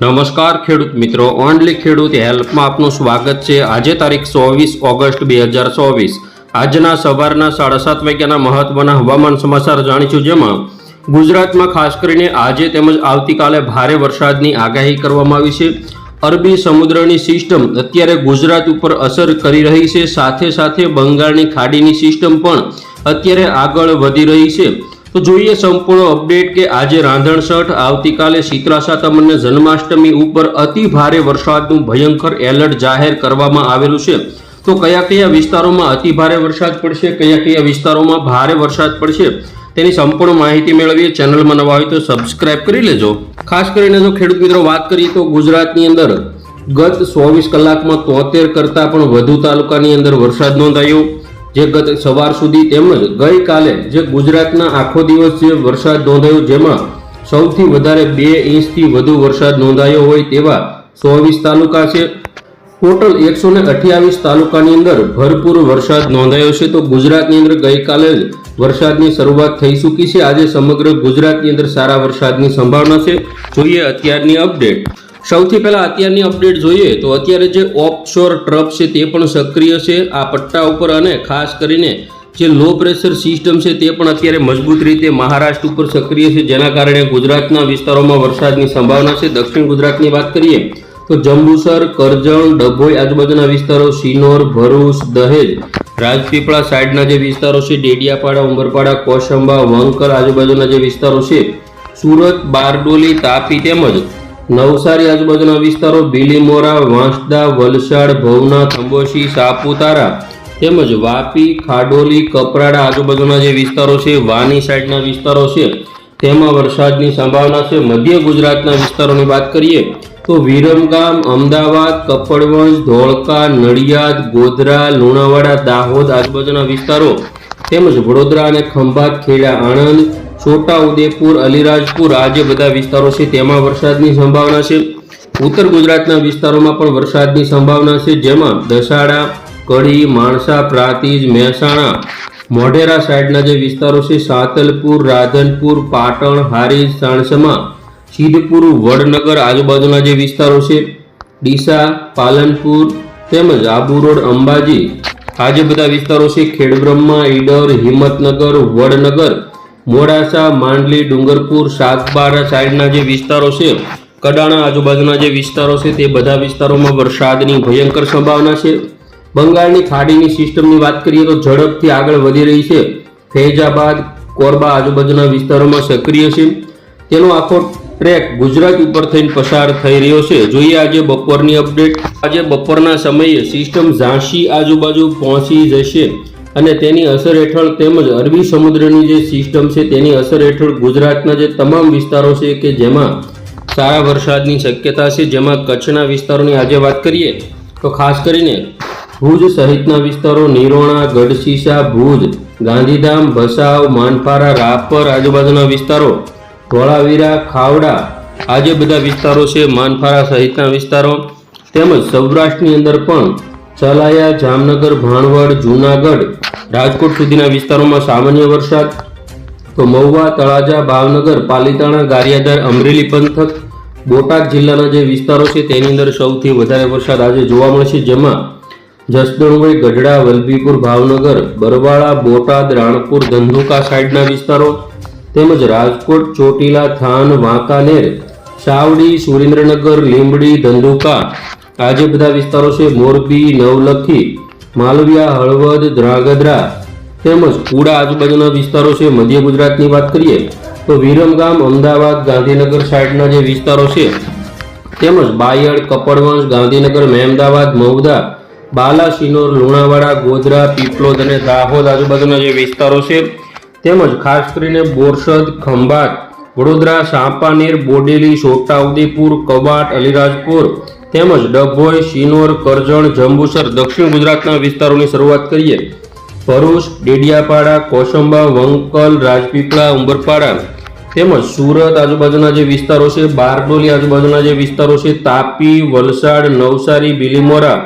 નમસ્કાર ખેડૂત મિત્રો, ઓનલી ખેડૂત હેલ્પમાં આપનું સ્વાગત છે. આજે તારીખ ચોવીસ ઓગસ્ટ બે હજાર ચોવીસ. આજના સવારના સાડા સાત વાગ્યાના મહત્વના હવામાન સમાચાર જાણીશું જેમાં ગુજરાતમાં ખાસ કરીને આજે તેમજ આવતીકાલે ભારે વરસાદની આગાહી કરવામાં આવી છે. અરબી સમુદ્રની સિસ્ટમ અત્યારે ગુજરાત ઉપર અસર કરી રહી છે. સાથે સાથે બંગાળની ખાડીની સિસ્ટમ પણ અત્યારે આગળ વધી રહી છે. તો જોઈએ સંપૂર્ણ અપડેટ કે આજે રાંધણસઠ આવતીકાલે શીતળા તમને જન્માષ્ટમી ઉપર અતિ ભારે વરસાદનું ભયંકર એલર્ટ જાહેર કરવામાં આવેલું છે. તો કયા કયા વિસ્તારોમાં અતિ ભારે વરસાદ પડશે, કયા કયા વિસ્તારોમાં ભારે વરસાદ પડશે, તેની સંપૂર્ણ માહિતી મેળવીએ. ચેનલમાં નવા હોય તો સબસ્ક્રાઇબ કરી લેજો. ખાસ કરીને જો ખેડૂત મિત્રો વાત કરીએ તો ગુજરાતની અંદર ગત ચોવીસ કલાકમાં તોતેર કરતાં પણ વધુ તાલુકાની અંદર વરસાદ નોંધાયો. જે ગત સવાર સુધી તેમજ ગઈકાલે જે ગુજરાતના આખો દિવસ જે વરસાદ નોંધાયો, જેમાં સૌથી વધારે બે ઇંચથી વધુ વરસાદ નોંધાયો હોય તેવા ચોવીસ તાલુકા છે. ટોટલ એકસો ને અઠ્યાવીસ તાલુકાની અંદર ભરપૂર વરસાદ નોંધાયો છે. તો ગુજરાતની અંદર ગઈકાલે જ વરસાદની શરૂઆત થઈ ચૂકી છે. આજે સમગ્ર ગુજરાતની અંદર સારા વરસાદની સંભાવના છે. જોઈએ અત્યારની અપડેટ. સૌથી પહેલાં અત્યારની અપડેટ જોઈએ તો અત્યારે જે ઓફશોર ટ્રપ છે તે પણ સક્રિય છે. આ પટ્ટા ઉપર અને ખાસ કરીને જે લો પ્રેશર સિસ્ટમ છે તે પણ અત્યારે મજબૂત રીતે મહારાષ્ટ્ર ઉપર સક્રિય છે. જેના કારણે ગુજરાતના વિસ્તારોમાં વરસાદની સંભાવના છે. દક્ષિણ ગુજરાતની વાત કરીએ તો જંબુસર, કરજણ, ડભોઈ આજુબાજુના વિસ્તારો સિનોર ભરૂચ, દહેજ, રાજપીપળા સાઈડના જે વિસ્તારો છે, ડેડિયાપાડા, ઉંબરપાડા કોશંબા વંકર આજુબાજુના જે વિસ્તારો છે, સુરત, બારડોલી, તાપી તેમજ નવસારી આજુબાજુના વિસ્તારો બિલીમોરા, વાંસદા, વલસાડ ભવનાથ અંબોશી સાપુતારા તેમજ વાપી, ખાડોલી, કપરાડા આજુબાજુના જે વિસ્તારો છે, વાની સાઈડના વિસ્તારો છે, તેમાં વરસાદની સંભાવના છે. મધ્ય ગુજરાતના વિસ્તારોની વાત કરીએ તો વિરમગામ, અમદાવાદ, કપડવંજ, ધોળકા, નડિયાદ, ગોધરા, લુણાવાડા, દાહોદ આજુબાજુના વિસ્તારો તેમજ વડોદરા અને ખંભાત, ખેડા, આણંદ છોટા ઉદેપુર અલીરાજપુર, આ જે બધા વિસ્તારો છે, તેમાં વરસાદની સંભાવના છે. ઉત્તર ગુજરાતના વિસ્તારોમાં પણ વરસાદની સંભાવના છે, જેમાં દસાડા, કડી, માણસા, પ્રાતિજ, મહેસાણા, મોઢેરા સાઈડના જે વિસ્તારો છે, સાતલપુર, રાધનપુર, પાટણ, હારીજ, સાણસમા, સિદ્ધપુર, વડનગર આજુબાજુના જે વિસ્તારો છે, ડીસા, પાલનપુર, તેમજ આબુ રોડ, અંબાજી, આ જે બધા વિસ્તારો છે, ખેડબ્રહ્મા, ઈડર, હિંમતનગર, વડનગર મોડાસા, માંડલી, ડુંગરપુર શાકબારા સાઈડના જે વિસ્તારો છે, કડાણા આજુબાજુના જે વિસ્તારો છે, તે બધા વિસ્તારોમાં વરસાદની ભયંકર સંભાવના છે. બંગાળની ખાડીની સિસ્ટમની વાત કરીએ તો ઝડપથી આગળ વધી રહી છે. ફૈજાબાદ, કોરબા આજુબાજુના વિસ્તારોમાં સક્રિય છે. તેનો આખો ટ્રેક ગુજરાત ઉપર થઈને પસાર થઈ રહ્યો છે. જોઈએ આજે બપોરની અપડેટ. આજે બપોરના સમયે સિસ્ટમ ઝાંસી આજુબાજુ પહોંચી જશે. અને તેની અસર હેઠળ તેમજ અરબી સમુદ્રની જે સિસ્ટમ છે, તેની અસર હેઠળ ગુજરાતના જે તમામ વિસ્તારો છે કે જેમાં સારા વરસાદની શક્યતા છે, જેમાં કચ્છના વિસ્તારોની આજે વાત કરીએ, તો ખાસ કરીને ભુજ સહિતના વિસ્તારો, નિરોણા, ગઢશીશા, ભુજ, ગાંધીધામ, ભસાવ, માનપારા, રાપર આજુબાજુના વિસ્તારો, ધોળાવીરા, ખાવડા આજે બધા વિસ્તારો છે, માનપારા સહિતના વિસ્તારો, તેમજ સૌરાષ્ટ્રની અંદર પણ ચલાયા, જામનગર, ભાણવડ, જૂનાગઢ, રાજકોટ સુધીના વિસ્તારોમાં સામાન્ય વરસાદ. તો મહુવા, તળાજા, ભાવનગર, પાલીતાણા, ગારિયાધાર, અમરેલી પંથક, બોટાદ જિલ્લાના જે વિસ્તારો છે તેની અંદર સૌથી વધારે વરસાદ આજે જોવા મળશે, જેમાં જસદણભાઈ ગઢડા, વલભીપુર, ભાવનગર, બરવાળા, બોટાદ, રાણપુર, ધંધુકા સાઈડના વિસ્તારો તેમજ રાજકોટ, ચોટીલા, થાન, વાંકાનેર, સાવડી, સુરેન્દ્રનગર, લીંબડી, ધંધુકા આ જે બધા વિસ્તારો છે મોરબી, નવલખી, માલવિયા, હળવદ, ધ્રાગધ્રા તેમજ કુડા આજુબાજુના વિસ્તારો છે. મધ્ય ગુજરાતની વાત કરીએ તો વિરમગામ અમદાવાદ, ગાંધીનગર સાઈડના જે વિસ્તારો છે તેમજ બાયડ, કપડવંશ, ગાંધીનગર, મહેમદાવાદ, મહુદા બાલાસિનોર લુણાવાડા, ગોધરા, પીપલોદ અને દાહોદ આજુબાજુના જે વિસ્તારો છે તેમજ ખાસ કરીને બોરસદ, ખંભાત, વડોદરા, સાંપાનેર, બોડેલી, છોટાઉદેપુર, કવાટ, અલીરાજપુર તેમજ ડભોઈ, શિનોર, કરજણ, જંબુસર, દક્ષિણ ગુજરાતના વિસ્તારોની શરૂઆત કરીએ. ભરૂચ, ડેડિયાપાડા, કોસંબા, વંકલ, રાજપીપળા, ઉંબરપાડા તેમજ સુરત આજુબાજુના જે વિસ્તારો છે, બારડોલી આજુબાજુના જે વિસ્તારો છે, તાપી, વલસાડ, નવસારી, બિલીમોરા,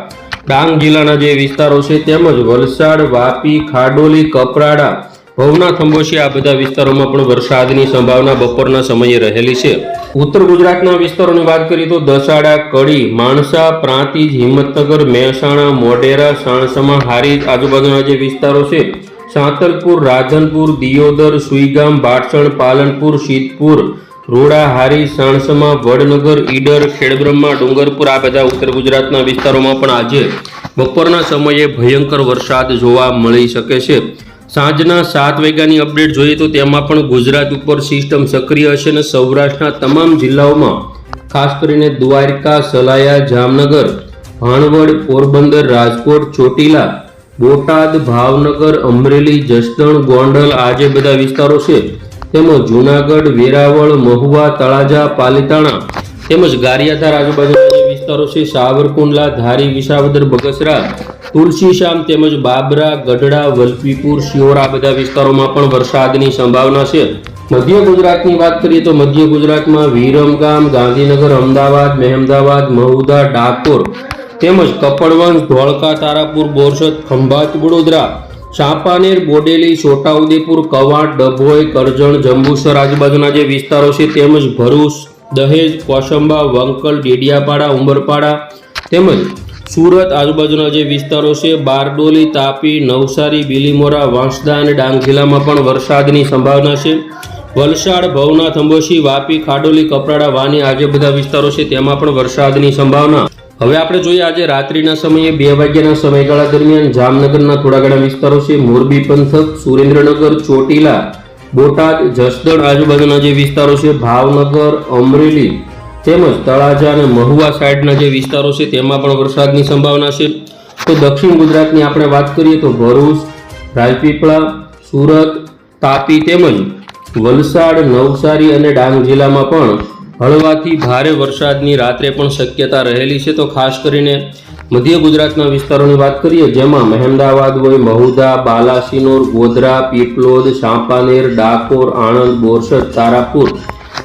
ડાંગ જિલ્લાના જે વિસ્તારો છે, તેમજ વલસાડ, વાપી, ખાડોલી, કપરાડા ભવના થંબોશી આ બધા વિસ્તારોમાં પણ વરસાદની સંભાવના બપોરના સમયે રહેલી છે. ઉત્તર ગુજરાતના વિસ્તારોની વાત કરીએ તો દસાડા, કડી, માણસા, પ્રાંતિજ, હિંમતનગર, મહેસાણા, મોઢેરા, સાણસમા, હારીજ આજુબાજુના જે વિસ્તારો છે, સાંતલપુર રાધનપુર દિયોદર, સુઈગામ ભાટસણ પાલનપુર સિદ્ધપુર રોડા હારી સાણસમા, વડનગર, ઈડર, ખેડબ્રહ્મા, ડુંગરપુર આ બધા ઉત્તર ગુજરાતના વિસ્તારોમાં પણ આજે બપોરના સમયે ભયંકર વરસાદ જોવા મળી શકે છે. સાંજના સાત વાગ્યાની અપડેટ જોઈએ તો તેમાં પણ ગુજરાત ઉપર સિસ્ટમ સક્રિય હશે અને સૌરાષ્ટ્રના તમામ જિલ્લાઓમાં, ખાસ કરીને દ્વારકા, સલાયા, જામનગર, ભાણવડ, પોરબંદર, રાજકોટ, ચોટીલા, બોટાદ, ભાવનગર, અમરેલી, જસદણ, ગોંડલ આ જે બધા વિસ્તારો છે. તેમજ જૂનાગઢ, વેરાવળ, મહુવા, તળાજા, પાલીતાણા તેમજ ગારિયાધાર આજુબાજુના જે વિસ્તારો છે, સાવરકુંડલા, ધારી, વિસાવદર, બગસરા તુલસીશ્યામ તેમજ બાબરા, ગઢડા વલભીપુર શિહોર બધા વિસ્તારોમાં પણ વરસાદની સંભાવના છે. મધ્ય ગુજરાતની વાત કરીએ તો મધ્ય ગુજરાતમાં વિરમગામ, ગાંધીનગર, અમદાવાદ, મહેમદાવાદ, મહુદા, ડાકોર તેમજ કપડવંશ ધોળકા, તારાપુર, બોરસદ, ખંભાત, વડોદરા, ચાંપાનેર, બોડેલી, છોટાઉદેપુર, કવાંટ, ડભોઈ, કરજણ, જંબુસર આજુબાજુના જે વિસ્તારો છે તેમજ ભરૂચ, દહેજ, કોસંબા, વંકલ, ડેડિયાપાડા, ઉંબરપાડા તેમજ સુરત આજુબાજુના જે વિસ્તારો છે, બારડોલી, તાપી, નવસારી, બિલીમોરા, વાંસદા અને ડાંગ જિલ્લામાં પણ વરસાદની સંભાવના છે. વલસાડ, ભવનાથ અંબોશી વાપી, ખાડોલી, કપરાડા, વાની આ જે બધા વિસ્તારો છે, તેમાં પણ વરસાદની સંભાવના. હવે આપણે જોઈએ આજે રાત્રિના સમયે બે વાગ્યાના સમયગાળા દરમિયાન જામનગરના થોડા ઘણા વિસ્તારો છે, મોરબી પંથક, સુરેન્દ્રનગર, ચોટીલા, બોટાદ, જસદણ આજુબાજુના જે વિસ્તારો છે, ભાવનગર, અમરેલી તેમજ તળાજા અને મહુવા સાઈડના જે વિસ્તારો છે, તેમાં પણ વરસાદની સંભાવના છે. તો દક્ષિણ ગુજરાતની આપણે વાત કરીએ તો ભરૂચ રાજપીપળા સુરત, તાપી તેમજ વલસાડ, નવસારી અને ડાંગ જિલ્લામાં પણ હળવાથી ભારે વરસાદની રાત્રે પણ શક્યતા રહેલી છે. તો ખાસ કરીને મધ્ય ગુજરાતના વિસ્તારોની વાત કરીએ, જેમાં મહેમદાવાદ હોય, મહુદા, બાલાસિનોર, ગોધરા, પીપલોદ ચાંપાનેર ડાકોર, આણંદ, બોરસદ, તારાપુર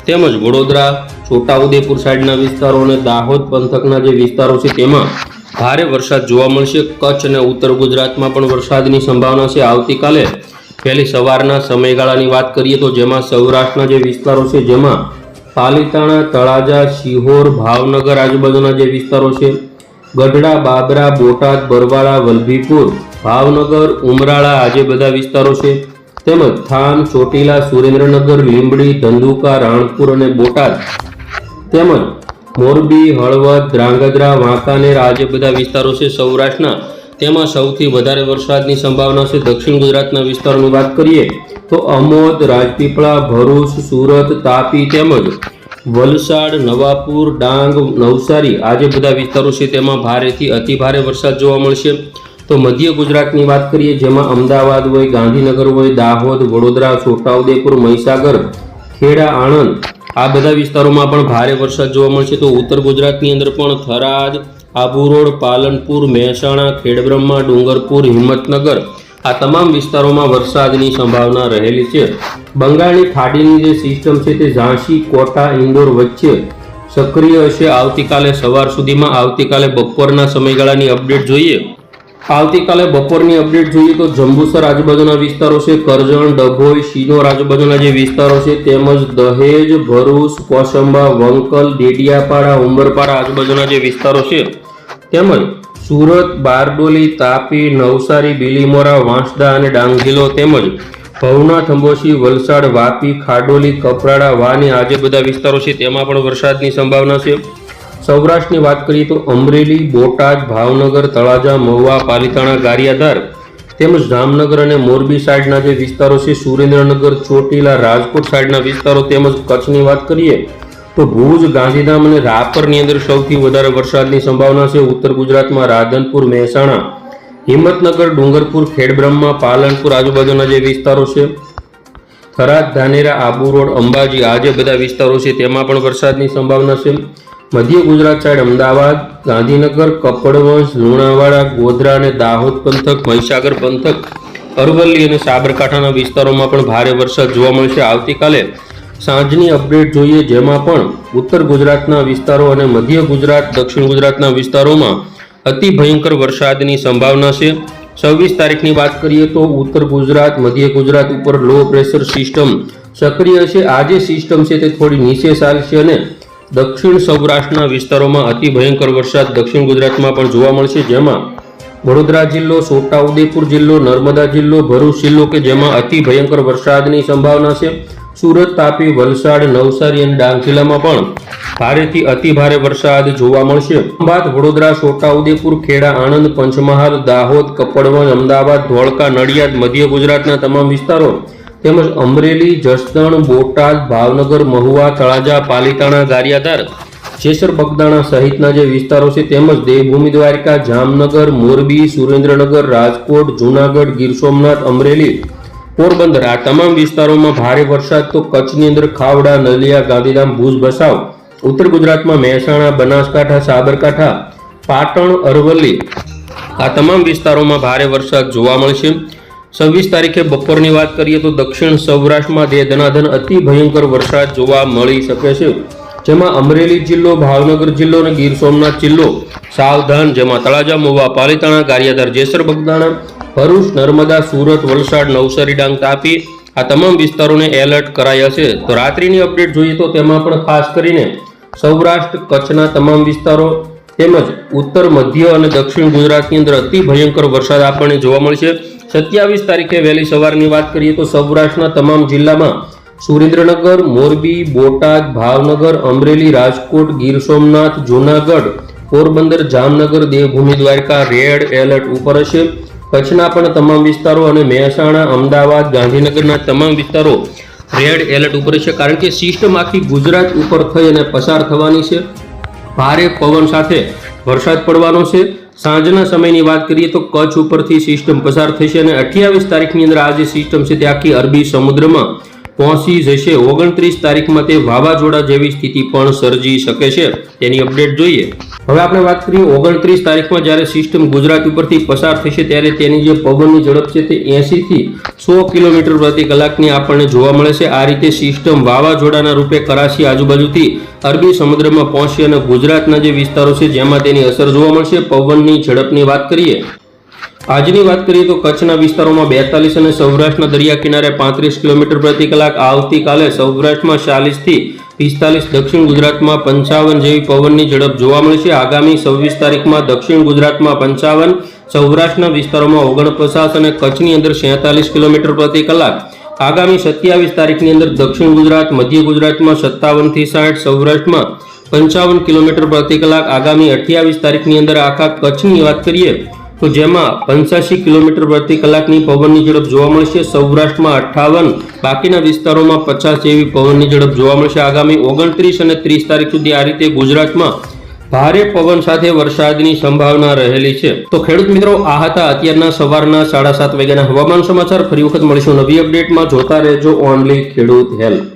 તેમજ વડોદરા, છોટાઉદેપુર સાઈડના વિસ્તારો અને દાહોદ પંથકના જે વિસ્તારો છે, તેમાં ભારે વરસાદ જોવા મળશે. કચ્છ અને ઉત્તર ગુજરાતમાં પણ વરસાદની સંભાવના છે. આવતીકાલે પહેલી સવારના સમયગાળાની વાત કરીએ તો જેમાં સૌરાષ્ટ્રના જે વિસ્તારો છે, જેમાં પાલીતાણા, તળાજા, શિહોર, ભાવનગર આજુબાજુના જે વિસ્તારો છે, ગઢડા, બાબરા, બોટાદ, બરવાળા, વલભીપુર, ભાવનગર, ઉમરાળા આ જે બધા વિસ્તારો છે તેમજ થાન, ચોટીલા, સુરેન્દ્રનગર, લીંબડી, ધંધુકા, રાણપુર અને બોટાદ. તેમજ મોરબી, હળવદ, ધ્રાંગધ્રા વાંકાનેર આ જે બધા વિસ્તારો છે સૌરાષ્ટ્રના. તેમાં સૌથી વધારે વરસાદની સંભાવના છે દક્ષિણ ગુજરાતના વિસ્તારોની વાત કરીએ તો અમોદ, રાજપીપળા, ભરૂચ, સુરત, તાપી તેમજ વલસાડ, નવાપુર, ડાંગ, નવસારી આ જે બધા વિસ્તારો છે તેમાં ભારેથી અતિ ભારે વરસાદ જોવા મળશે. તો મધ્ય ગુજરાતની વાત કરીએ, જેમાં અમદાવાદ હોય, ગાંધીનગર હોય, દાહોદ, વડોદરા, છોટાઉદેપુર, મહીસાગર, ખેડા, આણંદ આ બધા વિસ્તારોમાં પણ ભારે વરસાદ જોવા મળશે. તો ઉત્તર ગુજરાતની અંદર પણ થરાદ, આબુ રોડ, પાલનપુર, મહેસાણા, ખેડબ્રહ્મા, ડુંગરપુર, હિંમતનગર આ તમામ વિસ્તારોમાં વરસાદની સંભાવના રહેલી છે. બંગાળની ખાડીની જે સિસ્ટમ છે તે ઝાંસી, કોટા, ઇન્દોર વચ્ચે સક્રિય હશે. આવતીકાલે સવાર સુધીમાં આવતીકાલે બપોરના સમયગાળાની અપડેટ જોઈએ. આવતીકાલે બપોરની અપડેટ જોઈએ તો જંબુસર આજુબાજુના વિસ્તારો છે, કરજણ, ડભોઈ શિનોર આજુબાજુના જે વિસ્તારો છે, તેમજ દહેજ, ભરૂચ, કોસંબા, વંકલ, ડેડિયાપાડા, ઉંબરપાડા આજુબાજુના જે વિસ્તારો છે, તેમજ સુરત, બારડોલી, તાપી, નવસારી, બિલીમોરા, વાંસદા અને ડાંગ જિલ્લો તેમજ ભવનાથ અંબોશી વલસાડ, વાપી, ખાડોલી, કપરાડા, વાની આ જે બધા વિસ્તારો છે, તેમાં પણ વરસાદની સંભાવના છે. સૌરાષ્ટ્રની વાત કરીએ તો અમરેલી, બોટાદ, ભાવનગર, તળાજા, મહુવા, પાલીતાણા, ગારિયાધાર તેમજ જામનગર અને મોરબી સાઈડના જે વિસ્તારો છે, સુરેન્દ્રનગર, ચોટીલા, રાજકોટ સાઈડના વિસ્તારો તેમજ કચ્છની વાત કરીએ તો ભુજ, ગાંધીધામ અને રાપરની અંદર સૌથી વધારે વરસાદની સંભાવના છે. ઉત્તર ગુજરાતમાં રાધનપુર, મહેસાણા, હિંમતનગર, ડુંગરપુર, ખેડબ્રહ્મા, પાલનપુર આજુબાજુના જે વિસ્તારો છે, થરાદ, ધાનેરા, આબુ રોડ, અંબાજી આ જે બધા વિસ્તારો છે, તેમાં પણ વરસાદની સંભાવના છે. મધ્ય ગુજરાત સાઈડ અમદાવાદ, ગાંધીનગર, કપડવંશ, લુણાવાડા, ગોધરા અને દાહોદ પંથક, મહીસાગર પંથક, અરવલ્લી અને સાબરકાંઠાના વિસ્તારોમાં પણ ભારે વરસાદ જોવા મળશે. આવતીકાલે સાંજની અપડેટ જોઈએ, જેમાં પણ ઉત્તર ગુજરાતના વિસ્તારો અને મધ્ય ગુજરાત, દક્ષિણ ગુજરાતના વિસ્તારોમાં અતિ ભયંકર વરસાદની સંભાવના છે. છવ્વીસ તારીખની વાત કરીએ તો ઉત્તર ગુજરાત, મધ્ય ગુજરાત ઉપર લો પ્રેશર સિસ્ટમ સક્રિય છે. આ જે સિસ્ટમ છે તે થોડી નીચે ચાલશે અને દક્ષિણ સૌરાષ્ટ્રના વિસ્તારોમાં અતિ ભયંકર વરસાદ દક્ષિણ ગુજરાતમાં પણ જોવા મળશે, જેમાં વડોદરા જિલ્લો, છોટાઉદેપુર જિલ્લો, નર્મદા જિલ્લો, ભરૂચ જિલ્લો કે જેમાં અતિ ભયંકર વરસાદની સંભાવના છે. સુરત, તાપી, વલસાડ, નવસારી અને ડાંગ જિલ્લામાં પણ ભારેથી અતિ ભારે વરસાદ જોવા મળશે. ખંભાત વડોદરા, છોટાઉદેપુર, ખેડા, આણંદ, પંચમહાલ, દાહોદ કપડવન અમદાવાદ, ધોળકા, નડિયાદ, મધ્ય ગુજરાતના તમામ વિસ્તારો તેમજ અમરેલી, જસદણ, બોટાદ, ભાવનગર, મહુવા, તળાજા, પાલીતાણા, ગારિયાધાર, જેસર, બગદાણા સહિતના જે વિસ્તારો છે તેમજ દેવભૂમિ દ્વારકા, જામનગર, મોરબી, સુરેન્દ્રનગર, રાજકોટ, જૂનાગઢ, ગીર સોમનાથ, અમરેલી, પોરબંદર આ તમામ વિસ્તારોમાં ભારે વરસાદ તો કચ્છની અંદર ખાવડા, નલિયા, ગાંધીધામ, ભુજ, ભસાવ, ઉત્તર ગુજરાતમાં મહેસાણા, બનાસકાંઠા, સાબરકાંઠા, પાટણ, અરવલ્લી આ તમામ વિસ્તારોમાં ભારે વરસાદ જોવા મળશે. છવ્વીસ તારીખે બપોરની વાત કરીએ તો દક્ષિણ સૌરાષ્ટ્રમાં દે ધનાધન અતિ ભયંકર વરસાદ જોવા મળી શકે છે, જેમાં અમરેલી જિલ્લો, ભાવનગર જિલ્લો અને ગીર સોમનાથ જિલ્લો, સાવધાન, જેમાં તળાજા, મોવા, પાલીતાણા, ગારિયાધાર, જેસર, બગદાણા, ભરૂચ, નર્મદા, સુરત, વલસાડ, નવસારી, ડાંગ તાપી આ તમામ વિસ્તારોને એલર્ટ કરાયા છે. તો રાત્રિની અપડેટ જોઈએ તો તેમાં પણ ખાસ કરીને સૌરાષ્ટ્ર કચ્છના તમામ વિસ્તારો તેમજ ઉત્તર, મધ્ય અને દક્ષિણ ગુજરાતની અંદર અતિ ભયંકર વરસાદ આપણને જોવા મળશે. સત્યાવીસ તારીખે વહેલી સવારની વાત કરીએ તો સૌરાષ્ટ્રના તમામ જિલ્લામાં સુરેન્દ્રનગર, મોરબી, બોટાદ, ભાવનગર, અમરેલી, રાજકોટ, ગીર સોમનાથ, જૂનાગઢ, પોરબંદર, જામનગર, દેવભૂમિ, દ્વારકા, રેડ એલર્ટ ઉપર હશે. કચ્છના પણ તમામ વિસ્તારો અને મહેસાણા, અમદાવાદ, ગાંધીનગરના તમામ વિસ્તારો રેડ એલર્ટ ઉપર છે. કારણ કે સિસ્ટમ આખી ગુજરાત ઉપર થઈ અને પસાર થવાની છે. ભારે પવન સાથે વરસાદ પડવાનો છે. સાંજના સમયની વાત કરીએ તો કચ્છ ઉપરથી સિસ્ટમ પસાર થશે અને અઠ્યાવીસ તારીખની અંદર આ જે સિસ્ટમ છે તે આખી અરબી સમુદ્રમાં પહોંચી જશે. ઓગણત્રીસ તારીખમાં તે વાવાઝોડા જેવી સ્થિતિ પણ સર્જી શકે છે. તેની અપડેટ જોઈએ. હવે આપણે વાત કરીએ ઓગણત્રીસ તારીખમાં જ્યારે સિસ્ટમ ગુજરાત ઉપરથી પસાર થશે ત્યારે તેની જે પવનની ઝડપ છે તે એંશીથી સો કિલોમીટર પ્રતિ કલાકની આપણને જોવા મળે છે. આ રીતે સિસ્ટમ વાવાઝોડાના રૂપે કરાચી આજુબાજુથી અરબી સમુદ્રમાં પહોંચશે અને ગુજરાતના જે વિસ્તારો છે, જેમાં તેની અસર જોવા મળશે. પવનની ઝડપની વાત કરીએ આજની વાત કરીએ તો કચ્છના વિસ્તારોમાં બેતાલીસ અને સૌરાષ્ટ્રના દરિયા કિનારે પાંત્રીસ કિલોમીટર પ્રતિ કલાક આવતીકાલે સૌરાષ્ટ્રમાં ચાલીસથી પિસ્તાલીસ, દક્ષિણ ગુજરાતમાં પંચાવન જેવી પવનની ઝડપ જોવા મળશે આગામી છવ્વીસ તારીખમાં દક્ષિણ ગુજરાતમાં પંચાવન, સૌરાષ્ટ્રના વિસ્તારોમાં ઓગણપચાસ અને કચ્છની અંદર સેતાલીસ કિલોમીટર પ્રતિ કલાક. આગામી સત્યાવીસ તારીખની અંદર દક્ષિણ ગુજરાત, મધ્ય ગુજરાતમાં સત્તાવનથી સાઠ, સૌરાષ્ટ્રમાં પંચાવન કિલોમીટર પ્રતિ કલાક. આગામી અઠ્યાવીસ તારીખની અંદર આખા કચ્છની વાત કરીએ તો જેમાં પંચ્યાસી કિલોમીટર પ્રતિ કલાકની પવનની ઝડપ જોવા મળશે. સૌરાષ્ટ્રમાં અઠ્ઠાવન, બાકીના વિસ્તારોમાં પચાસ જેવી પવનની ઝડપ જોવા મળશે. આગામી ઓગણત્રીસ અને ત્રીસ તારીખ સુધી આ રીતે ગુજરાતમાં ભારે પવન સાથે વરસાદની સંભાવના રહેલી છે. તો ખેડૂત મિત્રો, આ હતા અત્યારના સવારના સાડા સાત વાગ્યાના હવામાન સમાચાર. ફરી વખત મળીશું નવી અપડેટમાં. જોતા રહેજો ઓનલી ખેડૂત હેલ્પ